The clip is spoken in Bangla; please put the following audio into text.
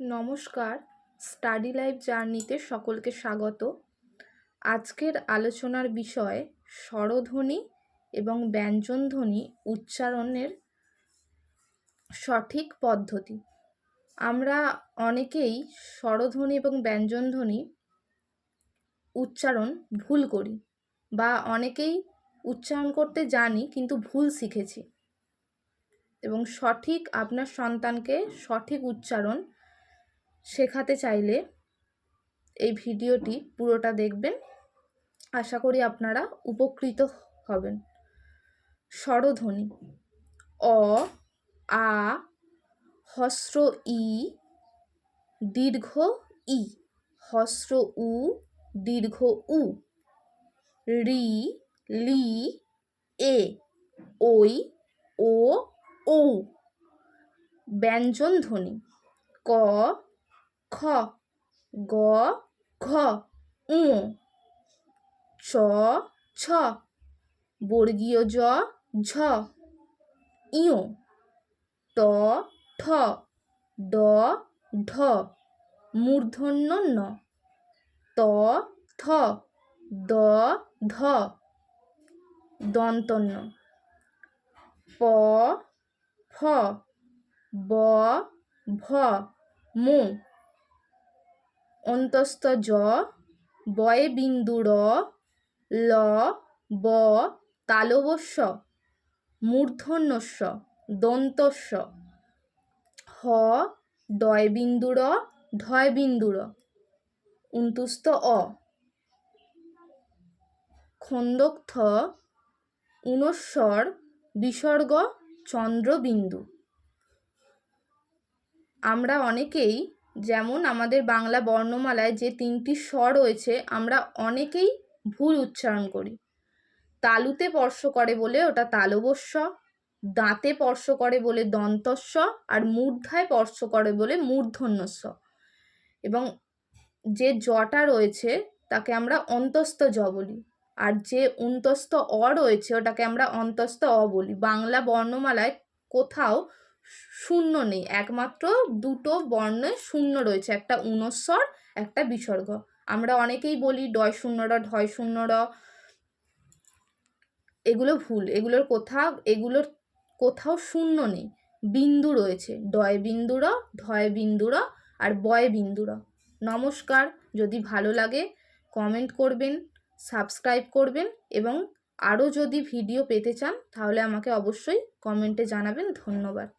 নমস্কার, স্টাডি লাইফ জার্নিতে সকলকে স্বাগত। আজকের আলোচনার বিষয় স্বরধ্বনি এবং ব্যঞ্জনধ্বনি উচ্চারণের সঠিক পদ্ধতি। আমরা অনেকেই স্বরধ্বনি এবং ব্যঞ্জনধ্বনি উচ্চারণ ভুল করি বা অনেকেই উচ্চারণ করতে জানি কিন্তু ভুল শিখেছি। এবং সঠিক আপনার সন্তানকে সঠিক উচ্চারণ শেখাতে চাইলে এই ভিডিওটি পুরোটা দেখবেন। আশা করি আপনারা উপকৃত হবেন। স্বরধ্বনি। অ, আ, হস্র, ই, দীর্ঘ, ই। হস্র, উ, দীর্ঘ, উ। রি, লি, এ। ওই ও, ঔ। ব্যঞ্জন ধ্বনি ক খ, গ, ঘ, উ, চ, ছ, বর্গীয় জ, ঝ ইয় ট ঠ, ড, ঢ, মূর্ধন্য ন, ত, থ, দ, ধ, দন্তন্য, প, ফ, ব, ভ, মু অন্তস্থ জ, বয়ে বিন্দু র, ল, ব তালবস্য মূর্ধন্যস্য দন্তস্য হ ডয় বিন্দুর ঢয় বিন্দুর উন্তুস্ত অ। খন্দক্থ উনস্বর, বিসর্গ, চন্দ্রবিন্দু। আমরা অনেকেই যেমন আমাদের বাংলা বর্ণমালায় যে তিনটি স্বর রয়েছে, আমরা অনেকেই ভুল উচ্চারণ করি। তালুতে স্পর্শ করে বলে ওটা তালবস্য দাঁতে স্পর্শ করে বলে দন্তস্ব, আর মূর্ধায় স্পর্শ করে বলে মূর্ধন্যস্ব। এবং যে জটা রয়েছে, তাকে আমরা অন্তস্থ জ বলি, আর যে অন্তস্থ অ রয়েছে, ওটাকে আমরা অন্তস্থ অ বলি। বাংলা বর্ণমালায় কোথাও শূন্য নেই। একমাত্র দুটো বর্ণে শূন্য রয়েছে। একটা উনস্বর, একটা বিসর্গ। আমরা অনেকেই বলি ডয় শূন্য র, ঢয় শূন্য র। এগুলো ভুল। এগুলোর কোথাও এগুলোর কোথাও শূন্য নেই। বিন্দু রয়েছে। ডয় বিন্দু র, ঢয় বিন্দু র আর বয় বিন্দু র। নমস্কার। যদি ভালো লাগে কমেন্ট করবেন সাবস্ক্রাইব করবেন এবং আরও যদি ভিডিও পেতে চান, তাহলে আমাকে অবশ্যই কমেন্টে জানাবেন। ধন্যবাদ।